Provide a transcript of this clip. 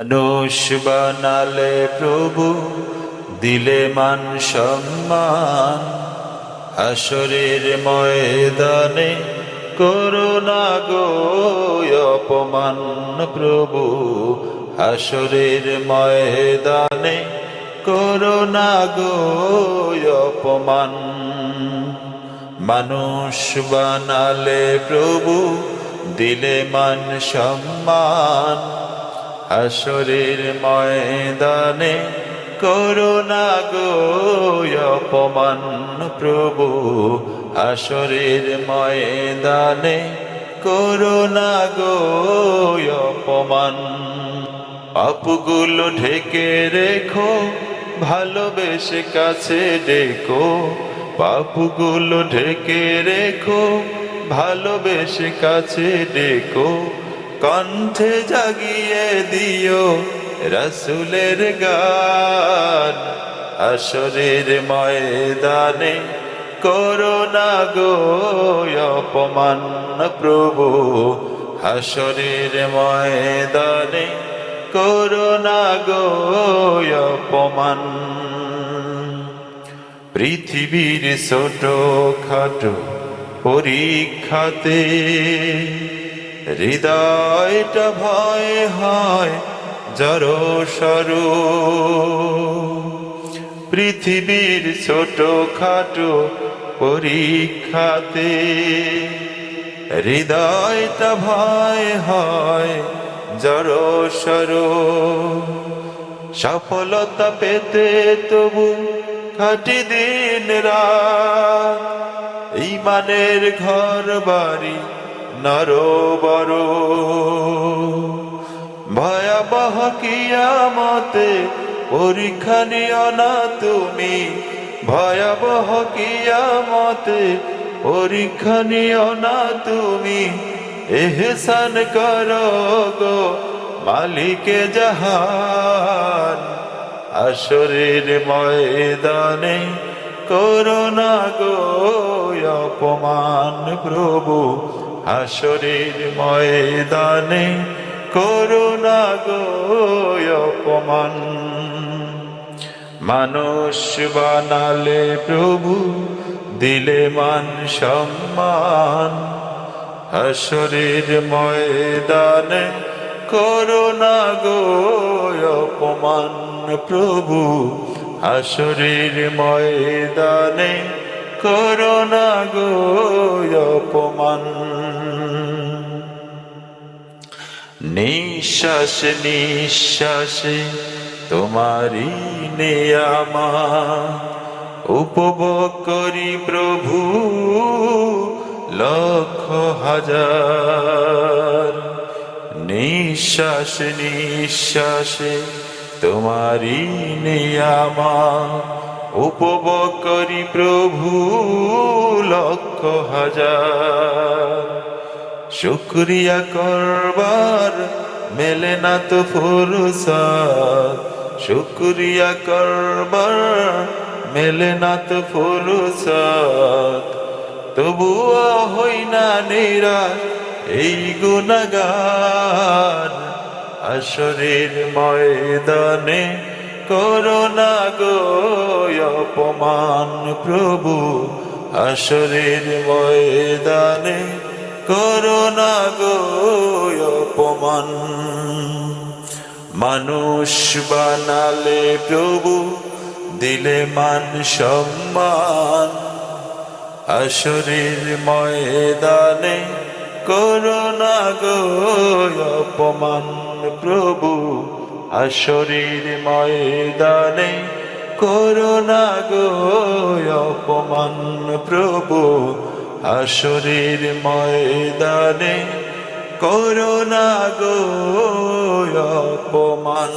মানুষ বানালে প্রভু, দিলে মান সম্মান। হাসরের ময়দানে করোনা গো অপমান প্রভু। হাসরের ময়দানে করোনা গো অপমান। মানুষ বানালে প্রভু, দিলে মান সম্মান। হাসরের ময়দানে করোনা গো অপমান প্রভু। হাসরের ময়দানে করোনা গো অপমান। পাপগুলো ঢেকে রেখো, ভালোবেসে কাছে ডেকো। পাপগুলো ঢেকে রেখো, ভালোবেসে কাছে ডেকো। কণ্ঠে জাগিয়ে দিও রসুলের গান। আসরের ময়দানে করোনা গো অপমান প্রভু। হাসরের ময়দানে করোনা গো অপমান। পৃথিবীর ছোট খাটো পরীক্ষাতে হৃদয়টা ভয় হয়, জড় সরু। পৃথিবীর ছোট খাটো পরীক্ষাতে হৃদয়টা ভয় হয়, জড় সরু। সফলতা পেতে তবু খাটি দিন রাত, ইমানের ঘর বাড়ি নর বড় ভয়াবহ কিয়ামতে, পরীক্ষা নিও না তুমি। ভয়াবহ কিয়ামতে, পরীক্ষা নিও না তুমি। এহসান করো গো মালিকে জাহান। আসরের ময়দানে করোনা গো অপমান প্রভু। হাসরের ময়দানে করুণা গো অপমান। মানুষ বানালে প্রভু, দিলে মান সম্মান। হাসরের ময়দানে করুণা গো অপমান। প্রভু, হাসরের ময়দানে করোনা গো অপমান। নিঃশ্বাস, নিঃশ্বাসে তোমারি নেয়ামা উপভোগ করি প্রভু, লক্ষ হাজার। নিঃশ্বাস, নিঃশ্বাসে তোমারি নেয়ামা উপভোগ করি প্রভু, লক্ষ হাজার। শুক্রিয়া করবার মেলে না তো ফুরসাদ শুক্রিয়া করবার মেলে না তো ফুরসাদ তবুও হই না নিরাশ এই গুণগান। আসরের ময়দানে করোনা গো অপমান, প্রভু। আসরের ময়দানে করোনা গো অপমান। মানুষ বানালে প্রভু, দিলে মান সম্মান। আসরের ময়দানে করোনা গো অপমান, প্রভু। আসরের ময়দানে করোনা গো অপমান প্রভু। আসরের ময়দানে করোনা গো অপমান।